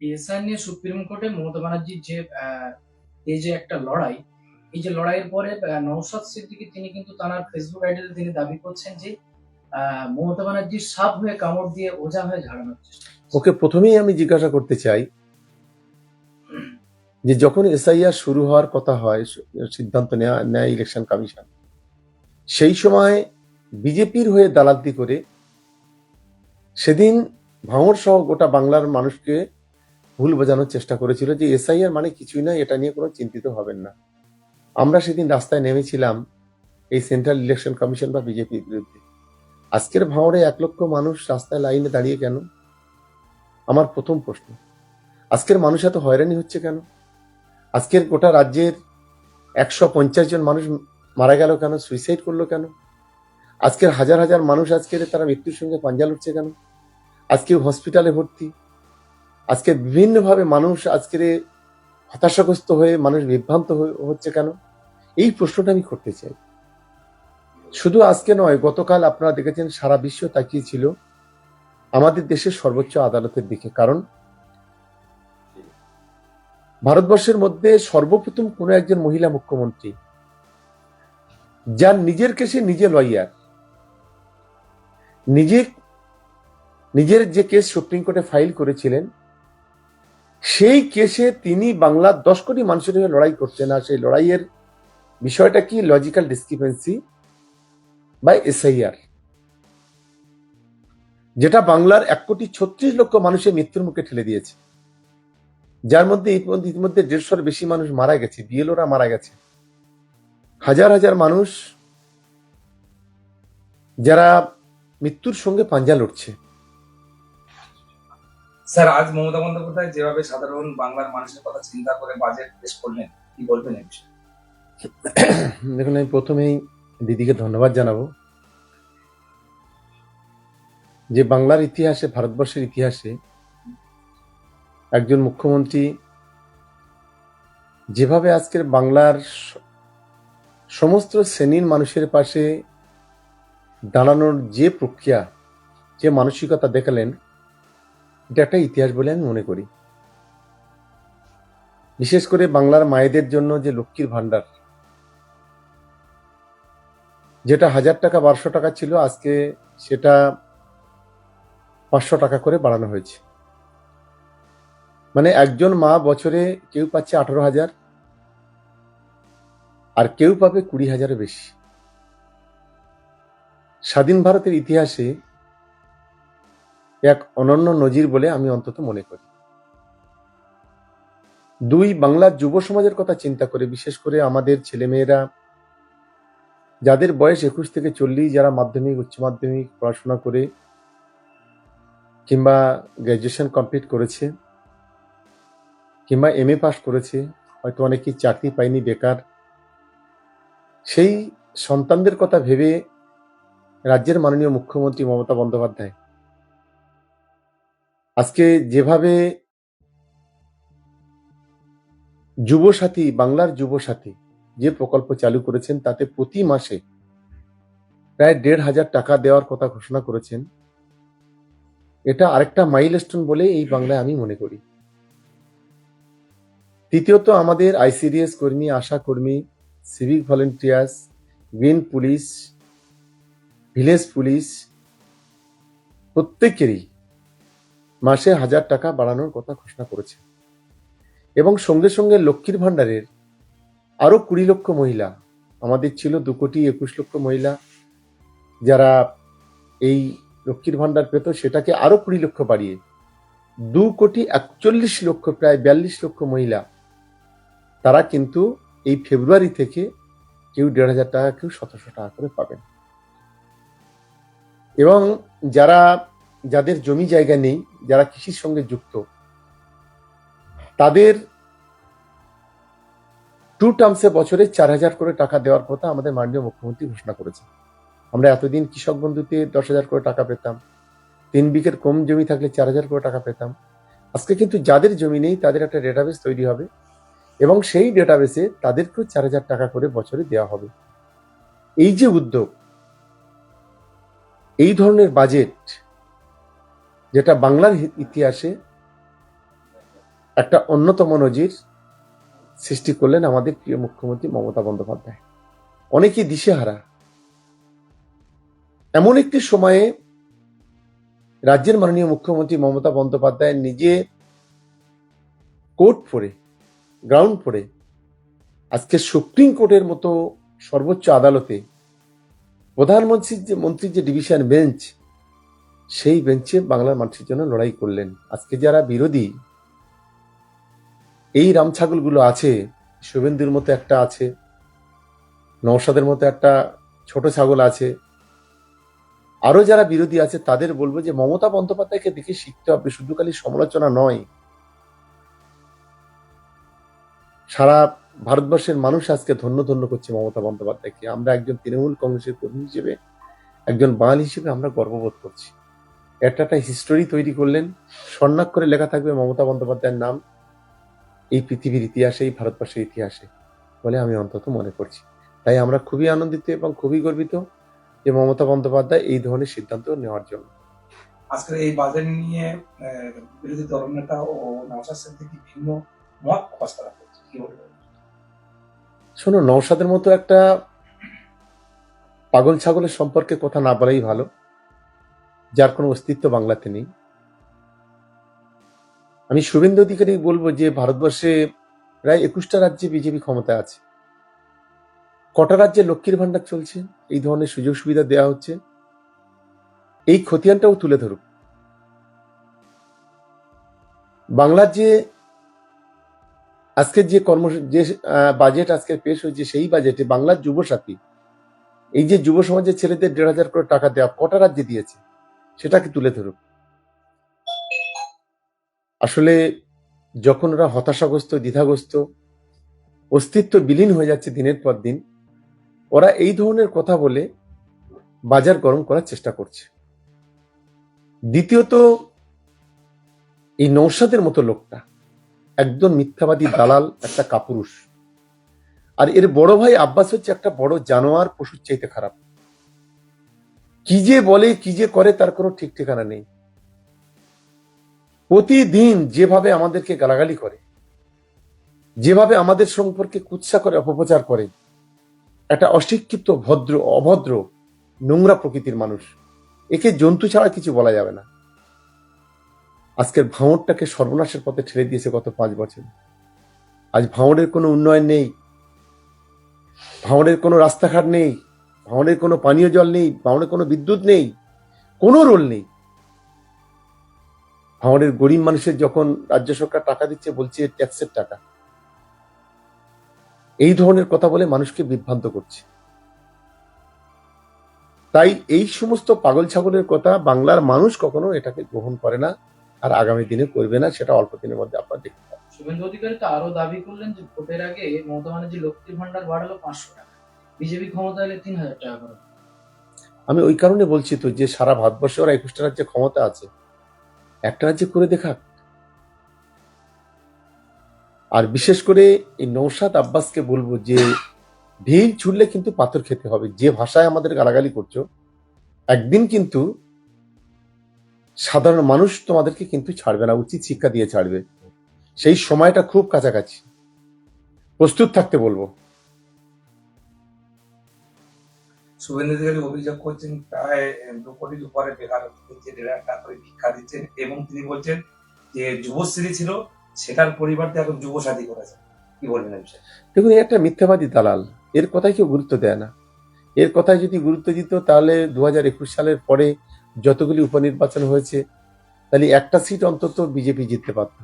SI নিয়ে supreme কোর্টে মমতা ব্যানার্জির যে এই যে একটা লড়াই, এই যে লড়াইয়ের পরে নওশাদ সিদ্দিকী তিনি কিন্তু তার ফেসবুক আইডিতে তিনি দাবি করছেন যে মমতা ব্যানার্জির সাপ হয়ে কামড় দিয়ে ওঝা হয়ে ঝাড়ানোর চেষ্টা ওকে, প্রথমেই আমি জিজ্ঞাসা করতে চাই যে যখন এসআইআর শুরু হওয়ার কথা হয় সিদ্ধান্ত নেওয়া নেয় ইলেকশন কমিশন সেই সময় বিজেপির হয়ে দালালি করে সেদিন ভাঙর সহ গোটা বাংলার মানুষকে ভুল বোঝানোর চেষ্টা করেছিল যে এসআইআর মানে কিছুই না, এটা নিয়ে কোনো চিন্তিত হবেন না। আমরা সেদিন রাস্তায় নেমেছিলাম এই সেন্ট্রাল ইলেকশন কমিশন বা বিজেপির বিরুদ্ধে। আজকের ভাঙড়ে এক লক্ষ মানুষ রাস্তায় লাইনে দাঁড়িয়ে কেন? আমার প্রথম প্রশ্ন। আজকের মানুষ এত হয়রানি হচ্ছে কেন? আজকের গোটা রাজ্যের একশো পঞ্চাশ জন মানুষ মারা গেল কেন? সুইসাইড করল কেন? আজকের হাজার হাজার মানুষ আজকের তারা মৃত্যুর সঙ্গে পাঞ্জা লড়ছে কেন? আজকে হসপিটালে ভর্তি আজকে বিভিন্নভাবে মানুষ আজকের হতাশাগ্রস্ত হয়ে, মানুষ বিভ্রান্ত হচ্ছে কেন? এই প্রশ্নটা আমি করতে চাই। শুধু আজকে নয়, গতকাল আপনারা দেখেছেন সারা বিশ্ব তাকিয়েছিল আমাদের দেশের সর্বোচ্চ আদালতের দিকে। কারণ ভারতবর্ষের মধ্যে সর্বপ্রথম কোনো একজন মহিলা মুখ্যমন্ত্রী, যার নিজের কেসে নিজে লয়ার, নিজে, নিজের যে কেস সুপ্রিম কোর্টে ফাইল করেছিলেন সেই কেসে তিনি বাংলার দশ কোটি মানুষের হয়ে লড়াই করছেন আর সেই লড়াইয়ের বিষয়টা কি? লজিক্যাল ডিসক্রিপেন্সি বা এসআইআর যেটা বাংলার এক কোটি ছত্রিশ লক্ষ মানুষের মৃত্যুর মুখে ঠেলে দিয়েছে। যার মধ্যে ইতিমধ্যে দেড়শোর বেশি মানুষ মারা গেছে বিএলওরা মারা গেছে। হাজার হাজার মানুষ যারা মৃত্যুর সঙ্গে পাঞ্জা লড়ছে। স্যার, আজ মমতা বন্দ্যোপাধ্যায় যেভাবে সাধারণ বাংলার মানুষের কথা চিন্তা করে বাজেট পেশ করলেন, কি বলবেন এই? দেখুন, আমি প্রথমেই দিদিকে ধন্যবাদ জানাব যে বাংলার ইতিহাসে, ভারতবর্ষের ইতিহাসে একজন মুখ্যমন্ত্রী যেভাবে আজকের বাংলার সমস্ত শ্রেণির মানুষের পাশে দাঁড়ানোর যে প্রক্রিয়া, যে মানসিকতা দেখালেন এটা একটা ইতিহাস বলে আমি মনে করি। বিশেষ করে বাংলার মায়েদের জন্য যে লক্ষ্মীর ভাণ্ডার, যেটা হাজার টাকা, বারোশো টাকা ছিল, আজকে সেটা পাঁচশো টাকা করে বাড়ানো হয়েছে। মানে একজন মা বছরে কেউ পাচ্ছে আঠারো হাজার, আর কেউ পাবে কুড়ি হাজারের বেশি। স্বাধীন ভারতের ইতিহাসে এক অনন্য নজির বলে আমি অন্তত মনে করি। দুই, বাংলার যুব সমাজের কথা চিন্তা করে, বিশেষ করে আমাদের ছেলেমেয়েরা, যাদের বয়স একুশ থেকে চল্লিশ, যারা মাধ্যমিক, উচ্চ মাধ্যমিক পড়াশোনা করে কিংবা গ্র্যাজুয়েশন কমপ্লিট করেছে, কিংবা এম এ পাস করেছে, হয়তো অনেকেই চাকরি পায়নি, বেকার, সেই সন্তানদের কথা ভেবে রাজ্যের মাননীয় মুখ্যমন্ত্রী মমতা বন্দ্যোপাধ্যায় আজকে যেভাবে যুবসাথী, বাংলার যুবসাথী যে প্রকল্প চালু করেছেন, তাতে প্রতি মাসে প্রায় দেড় হাজার টাকা দেওয়ার কথা ঘোষণা করেছেন, এটা আরেকটা মাইলস্টোন বলে এই বাংলায় আমি মনে করি। তৃতীয়ত, আমাদের আইসিডিএস কর্মী, আশা কর্মী, civic volunteers, green police, village police, প্রত্যেকেরই মাসে হাজার টাকা বাড়ানোর কথা ঘোষণা করেছে। এবং সঙ্গে সঙ্গে লক্ষ্মীর ভাণ্ডারের আরও কুড়ি লক্ষ মহিলা, আমাদের ছিল দু কোটি একুশ লক্ষ মহিলা, যারা এই লক্ষ্মীর ভাণ্ডার পেত, সেটাকে আরও কুড়ি লক্ষ বাড়িয়ে দু কোটি একচল্লিশ লক্ষ, প্রায় বিয়াল্লিশ লক্ষ মহিলা, তারা কিন্তু এই ফেব্রুয়ারি থেকে কেউ দেড় হাজার টাকা, কেউ সতেরোশো টাকা করে পাবেন। এবং যারা যাদের জমি জায়গা নেই, যারা কৃষির সঙ্গে যুক্ত, তাদের টু টার্মসে বছরে চার হাজার করে টাকা দেওয়ার কথা আমাদের মাননীয় মুখ্যমন্ত্রী ঘোষণা করেছে আমরা এতদিন কৃষক বন্ধুতে দশ হাজার করে টাকা পেতাম, তিন বিঘের কম জমি থাকলে চার হাজার করে টাকা পেতাম। আজকে কিন্তু যাদের জমি নেই, তাদের একটা ডেটাবেস তৈরি হবে এবং সেই ডেটাবেসে তাদেরকেও চার হাজার টাকা করে বছরে দেওয়া হবে। এই যে উদ্যোগ, এই ধরনের বাজেট যেটা বাংলার ইতিহাসে একটা অন্যতম নজির সৃষ্টি করলেন আমাদের প্রিয় মুখ্যমন্ত্রী মমতা বন্দ্যোপাধ্যায়। অনেকেই দিশেহারা। এমন একটি সময়ে রাজ্যের মাননীয় মুখ্যমন্ত্রী মমতা বন্দ্যোপাধ্যায় নিজে কোর্ট পড়ে, গ্রাউন্ড পড়ে, আজকে সুপ্রিম কোর্টের মতো সর্বোচ্চ আদালতে প্রধানমন্ত্রীর যে মন্ত্রীর যে ডিভিশন বেঞ্চ সেই বেঞ্চে বাংলার মানুষের জন্য লড়াই করলেন। আজকে যারা বিরোধী, এই রামছাগলগুলো আছে, শুভেন্দুর মতো একটা আছে, নওশাদের মতো একটা ছোট ছাগল আছে আরও যারা বিরোধী আছে তাদের বলব যে মমতা বন্দ্যোপাধ্যায়কে দেখে শিখতে হবে, শুধু খালি সমালোচনা নয়। সারা ভারতবর্ষের মানুষ আজকে ধন্য ধন্য করছে মমতা বন্দ্যোপাধ্যায়কে। আমরা একজন তৃণমূল কংগ্রেসের কর্মী হিসেবে, একজন বাঙালি হিসেবে আমরা গর্ববোধ করছি। একটা একটা হিস্টোরি তৈরি করলেন। স্বর্ণাক করে লেখা থাকবে মমতা বন্দ্যোপাধ্যায়ের নাম। এই পৃথিবীর ইতিহাসে এই ভারতবর্ষের ইতিহাসে বলে আমি অন্তত মনে করছি। তাই আমরা খুবই আনন্দিত এবং খুবই গর্বিত যে মমতা বন্দ্যোপাধ্যায় এই ধরনের সিদ্ধান্ত নেওয়ার জন্য। আজকের এই বাজেট নিয়ে বিরোধী দলনেতা ও নওশাদ সিদ্দিকী ভিন্ন মত প্রকাশ করা শোনো নৌসাদের মতো একটা পাগল ছাগলের সম্পর্কে কথা না বলাই ভালো। যার কোনো অস্তিত্ব বাংলাতে নেই। আমি শুভেন্দু অধিকারী বলব যে ভারতবর্ষে প্রায় একুশটা রাজ্যে বিজেপি ক্ষমতায় আছে। কটা রাজ্যে লক্ষ্মীর ভান্ডার চলছে? এই ধরনের সুযোগ সুবিধা দেওয়া হচ্ছে। এই খতিয়ানটাও তুলে ধরুক। বাংলার যে আজকের যে কর্ম, যে বাজেট আজকে পেশ হয়েছে সেই বাজেটে বাংলার যুব সাথী এই যে যুব সমাজের ছেলেদের দেড় হাজার করে টাকা দেওয়া কটা রাজ্যে দিয়েছে? সেটাকে তুলে ধরুক আসলে যখন ওরা হতাশাগ্রস্ত, দ্বিধাগ্রস্ত, অস্তিত্ব বিলীন হয়ে যাচ্ছে দিনের পর দিন, ওরা এই ধরনের কথা বলে বাজার গরম করার চেষ্টা করছে। দ্বিতীয়ত, এই নৌসাদের মতো লোকটা একজন মিথ্যাবাদী, দালাল, একটা কাপুরুষ। আর এর বড় ভাই আব্বাস হচ্ছে একটা বড় জানোয়ার, পশুর চাইতে খারাপ। কি যে বলে, কি যে করে, তার কোনো ঠিক ঠিকানা নেই। প্রতিদিন যেভাবে আমাদেরকে গালাগালি করে, যেভাবে আমাদের সম্পর্কে কুৎসা করে, অপপ্রচার করে, একটা অশিক্ষিত, ভদ্র, অভদ্র, নোংরা প্রকৃতির মানুষ, একে জন্তু ছাড়া কিছু বলা যাবে না। আজকের ভাঁড়টাকে সর্বনাশের পথে ঠেলে দিয়েছে গত পাঁচ বছর। আজ ভাঁড়ের কোনো উন্নয়ন নেই ভাঁড়ের কোনো রাস্তাঘাট নেই ভাঁড়ের কোনো পানীয় জল নেই ভাঁড়ের কোনো বিদ্যুৎ নেই, কোনো রোল নেই। ভাঁড়ের গরিব মানুষের যখন রাজ্য সরকার টাকা দিচ্ছে, বলছে ট্যাক্সের টাকা। এই ধরনের কথা বলে মানুষকে বিভ্রান্ত করছে। তাই এই সমস্ত পাগল ছাগলের কথা বাংলার মানুষ কখনো এটাকে গ্রহণ করে না আর আগামী দিনে করবে না, সেটা অল্প দিনের মধ্যে আপনার দেখতে পাবেন। শুভেন্দু অধিকারী তো আরও দাবি করলেন যে ভোটের আগে মমতা ব্যানার্জি লক্ষ্মীর ভান্ডার বাড়ালো পাঁচশো টাকা। বিজেপি ক্ষমতা এলে তিন হাজার টাকা করে। আমি ওই কারণে বলছি তো যে সারা ভারতবর্ষে ওরা একুশটা রাজ্যে ক্ষমতা আছে। একটা রাজ্যে করে দেখাক। আর বিশেষ করে এই নৌসাদ আব্বাসকে বলব যে ঢিল ছুড়লে কিন্তু পাথর খেতে হবে। যে ভাষায় আমাদের গালাগালি করছ, একদিন কিন্তু সাধারণ মানুষ তোমাদেরকে কিন্তু ছাড়বে না, উচিত শিক্ষা দিয়ে ছাড়বে। সেই সময়টা খুব কাছাকাছি। প্রস্তুত থাকতে বলব। শুভেন্দু অধিকারী অভিযোগ করছেন, প্রায় দু উপরে বেকার দিচ্ছে দেড় লাখ টাকা করে ভিক্ষা দিচ্ছেন এবং তিনি বলছেন যে যুবশ্রী ছিল, সেটার পরিবর্তে এখন যুবসাথী করেছে। কি বলবেন দেখুন একটা মিথ্যাবাদী দালাল। এর কথায় কেউ গুরুত্ব দেয় না। এর কথায় যদি গুরুত্ব দিত, তাহলে দু হাজার একুশ সালের পরে যতগুলি উপনির্বাচন হয়েছে, তাহলে একটা সিট অন্তত বিজেপি জিততে পারত।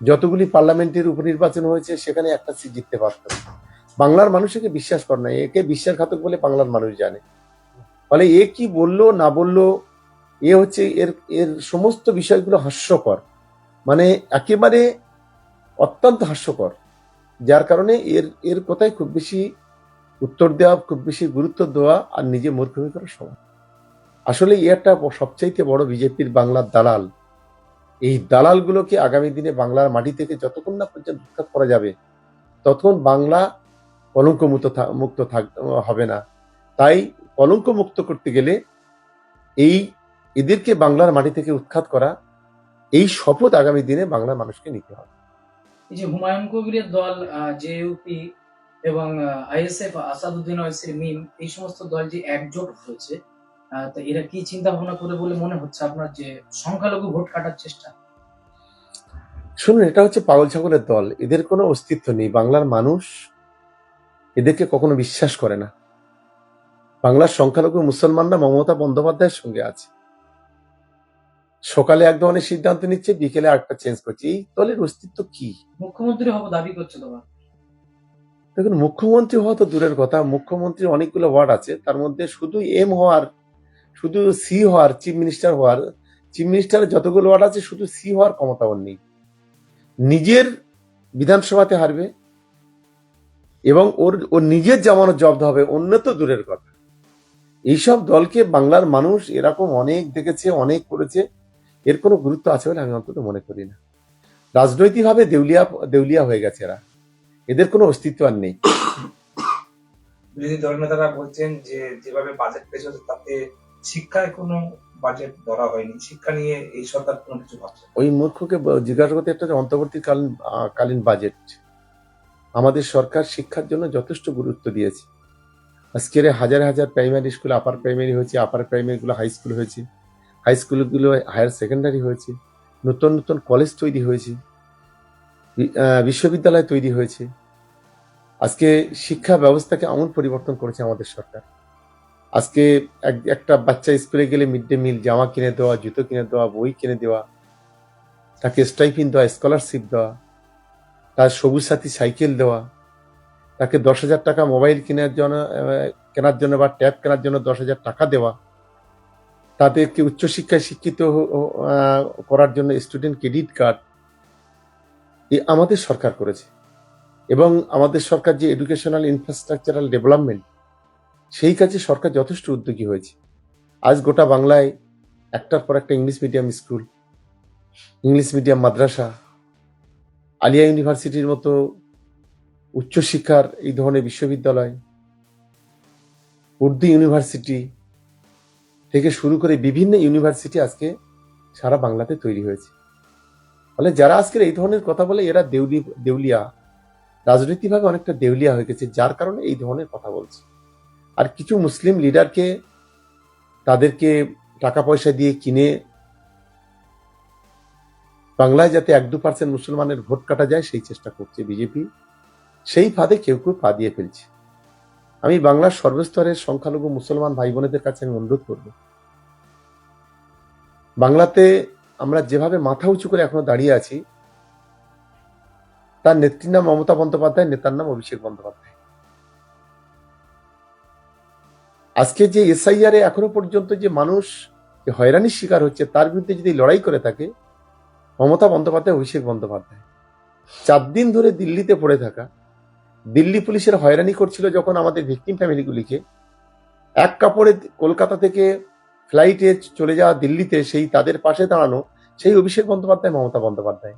যতগুলি পার্লামেন্টের উপনির্বাচন হয়েছে, সেখানে একটা সিট জিততে পারত। বাংলার মানুষ একে বিশ্বাস করে না, একে বিশ্বাসঘাতক বলে বাংলার মানুষ জানে। ফলে এ কি বলল, না বলল, এ হচ্ছে এর এর সমস্ত বিষয়গুলো হাস্যকর। মানে একেবারে অত্যন্ত হাস্যকর। যার কারণে এর এর কথায় খুব বেশি উত্তর দেওয়া, খুব বেশি গুরুত্ব দেওয়া আর নিজে মূর্খমি করা সমান। আসলে এ একটা সবচাইতে বড় বিজেপির বাংলার দালাল। এই দালালগুলোকে আগামী দিনে বাংলার মাটি থেকে যতক্ষণ না পর্যন্ত উৎখাত করা যাবে, ততক্ষণ বাংলা কলঙ্ক মুক্ত থাক হবে না। তাই কলঙ্ক মুক্ত করতে গেলে এই এদেরকে বাংলার মাটি থেকে উৎখাত করা এই শপথ আগামী দিনে বাংলার মানুষকে নিতে হবে। এই যে হুমায়ুন কবিরের দল জেইউপি এবং আইএসএফ আসাদুদ্দিন ওয়াইসির মিম এই সমস্ত দল যে একজোট হয়েছে তো এরা কি চিন্তা ভাবনা করে বলে মনে হচ্ছে আপনার যে সংখ্যালঘু ভোট কাটার চেষ্টা? শুনুন এটা হচ্ছে পাগল ছাগলের দল। এদের কোনো অস্তিত্ব নেই। বাংলার মানুষ এদেরকে কখনো বিশ্বাস করে না। বাংলার সংখ্যালঘু মুসলমানরা মমতা বন্দ্যোপাধ্যায়ের সঙ্গে আছে। সকালে এক ধরনের সিদ্ধান্ত নিচ্ছে বিকেলে আরেকটা চেঞ্জ করছে। এই দলের অস্তিত্ব কি? মুখ্যমন্ত্রী হব দাবি করছে তোমার দেখুন মুখ্যমন্ত্রী হওয়া তো দূরের কথা। মুখ্যমন্ত্রীর অনেকগুলো ওয়ার্ড আছে। তার মধ্যে শুধু এম হওয়ার শুধু সি হওয়ার চিফ মিনিস্টার হওয়ার চিফ মিনিস্টারের যতগুলো ওয়ার্ড আছে শুধু সি হওয়ার ক্ষমতা ওর নেই। নিজের বিধানসভাতে হারবে এবং ওর ওর নিজের জামানত জব্দ হবে অন্য তো দূরের কথা। এইসব দলকে বাংলার মানুষ এরকম অনেক দেখেছে অনেক করেছে। এর কোনো গুরুত্ব আছে বলে আমি অন্তত মনে করি না। রাজনৈতিকভাবে দেউলিয়া দেউলিয়া হয়ে গেছে এরা। এদের কোনো অস্তিত্ব আর নেই। বিরোধী দলনেতারা বলছেন যে যেভাবে বাজেট পেশ হচ্ছে তাতে শিক্ষায় কোনো বাজেট ধরা হয়নি। শিক্ষা নিয়ে এই সরকার কোনো কিছু ভাবছে ওই মূর্খকে জিজ্ঞাসা করতে একটা অন্তর্বর্তীকালীন কালীন বাজেট আমাদের সরকার শিক্ষার জন্য যথেষ্ট গুরুত্ব দিয়েছে। আজকের হাজার হাজার প্রাইমারি স্কুল আপার প্রাইমারি হয়েছে আপার প্রাইমারিগুলো হাই স্কুল হয়েছে। হাই স্কুলগুলো হায়ার সেকেন্ডারি হয়েছে। নতুন নতুন কলেজ তৈরি হয়েছে। বিশ্ববিদ্যালয় তৈরি হয়েছে। আজকে শিক্ষা ব্যবস্থাকে আমূল পরিবর্তন করেছে আমাদের সরকার। আজকে এক- একটা বাচ্চা স্কুলে গেলে মিড ডে মিল জামা কিনে দেওয়া, জুতো কিনে দেওয়া, বই কিনে দেওয়া, তাকে স্টাইপিন দেওয়া স্কলারশিপ দেওয়া। তার সবুজ সাথী সাইকেল দেওয়া, তাকে দশ হাজার টাকা মোবাইল কেনার জন্য কেনার জন্য বা ট্যাব কেনার জন্য দশ হাজার টাকা দেওয়া। তাদেরকে উচ্চশিক্ষায় শিক্ষিত করার জন্য স্টুডেন্ট ক্রেডিট কার্ড এ আমাদের সরকার করেছে। এবং আমাদের সরকার যে এডুকেশনাল ইনফ্রাস্ট্রাকচারাল ডেভেলপমেন্ট সেই কাজে সরকার যথেষ্ট উদ্যোগী হয়েছে। আজ গোটা বাংলায় একটার পর একটা English medium school English medium মাদ্রাসা আলিয়া ইউনিভার্সিটির মতো উচ্চশিক্ষার এই ধরনের বিশ্ববিদ্যালয়, উর্দু ইউনিভার্সিটি থেকে শুরু করে বিভিন্ন ইউনিভার্সিটি আজকে সারা বাংলাতে তৈরি হয়েছে। ফলে যারা আজকের এই ধরনের কথা বলে, এরা দেউলি, দেউলিয়া, রাজনৈতিকভাবে অনেকটা দেউলিয়া হয়ে গেছে, যার কারণে এই ধরনের কথা বলছে। আর কিছু মুসলিম লিডারকে তাদেরকে টাকা পয়সা দিয়ে কিনে বাংলায় যাতে এক দু পার্সেন্ট মুসলমানের ভোট কাটা যায়, সেই চেষ্টা করছে বিজেপি। সেই ফাঁদে কেউ কেউ পা দিয়ে ফেলছে। আমি বাংলার সর্বস্তরের সংখ্যালঘু মুসলমান ভাই বোনেদের কাছে আমি অনুরোধ করব। বাংলাতে আমরা যেভাবে মাথা উঁচু করে এখনও দাঁড়িয়ে আছি, তার নেত্রীর নাম মমতা বন্দ্যোপাধ্যায়, নেতার নাম অভিষেক বন্দ্যোপাধ্যায়। আজকে যে এসআইআর এখনও পর্যন্ত যে মানুষ হয়রানির শিকার হচ্ছে, তার বিরুদ্ধে যদি লড়াই করে থাকে মমতা বন্দ্যোপাধ্যায়, অভিষেক বন্দ্যোপাধ্যায়। চার দিন ধরে দিল্লিতে পড়ে থাকা, দিল্লি পুলিশের হয়রানি করছিল যখন আমাদের ভিকটিম ফ্যামিলিগুলিকে এক কাপড়ে কলকাতা থেকে ফ্লাইটে চলে যাওয়া দিল্লিতে সেই তাদের পাশে দাঁড়ানো সেই অভিষেক বন্দ্যোপাধ্যায়, মমতা বন্দ্যোপাধ্যায়।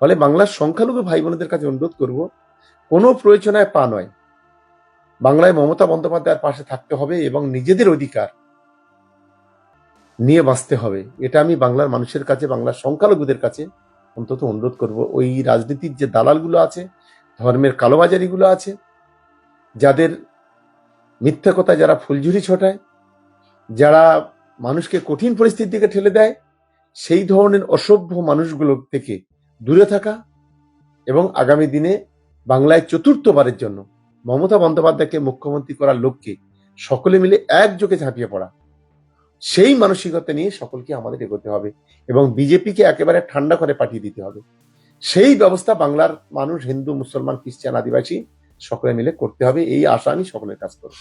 ফলে বাংলার সংখ্যালঘু ভাই বোনদের কাছে অনুরোধ করব, কোনো প্রয়োজনায় পা নয়। বাংলায় মমতা বন্দ্যোপাধ্যায়ের পাশে থাকতে হবে এবং নিজেদের অধিকার নিয়ে বাঁচতে হবে। এটা আমি বাংলার মানুষের কাছে, বাংলার সংখ্যালঘুদের কাছে অন্তত অনুরোধ করব। ওই রাজনীতির যে দালালগুলো আছে, ধর্মের কালোবাজারিগুলো আছে, যাদের মিথ্যা কথা যারা ফুলঝুরি ছোটায়, যারা মানুষকে কঠিন পরিস্থিতির দিকে ঠেলে দেয়, সেই ধরনের অসভ্য মানুষগুলো থেকে দূরে থাকা এবং আগামী দিনে বাংলায় চতুর্থবারের জন্য মমতা বন্দ্যোপাধ্যায়কে মুখ্যমন্ত্রী করার লক্ষ্যে সকলে মিলে একযোগে ঝাঁপিয়ে পড়া। সেই মানসিকতা নিয়ে সকলকে আমাদের এগোতে হবে এবং বিজেপিকে একেবারে ঠান্ডা করে পাঠিয়ে দিতে হবে। সেই ব্যবস্থা বাংলার মানুষ, হিন্দু, মুসলমান, খ্রিস্টান, আদিবাসী সকলে মিলে করতে হবে, এই আশা আমি সকলের কাজ করব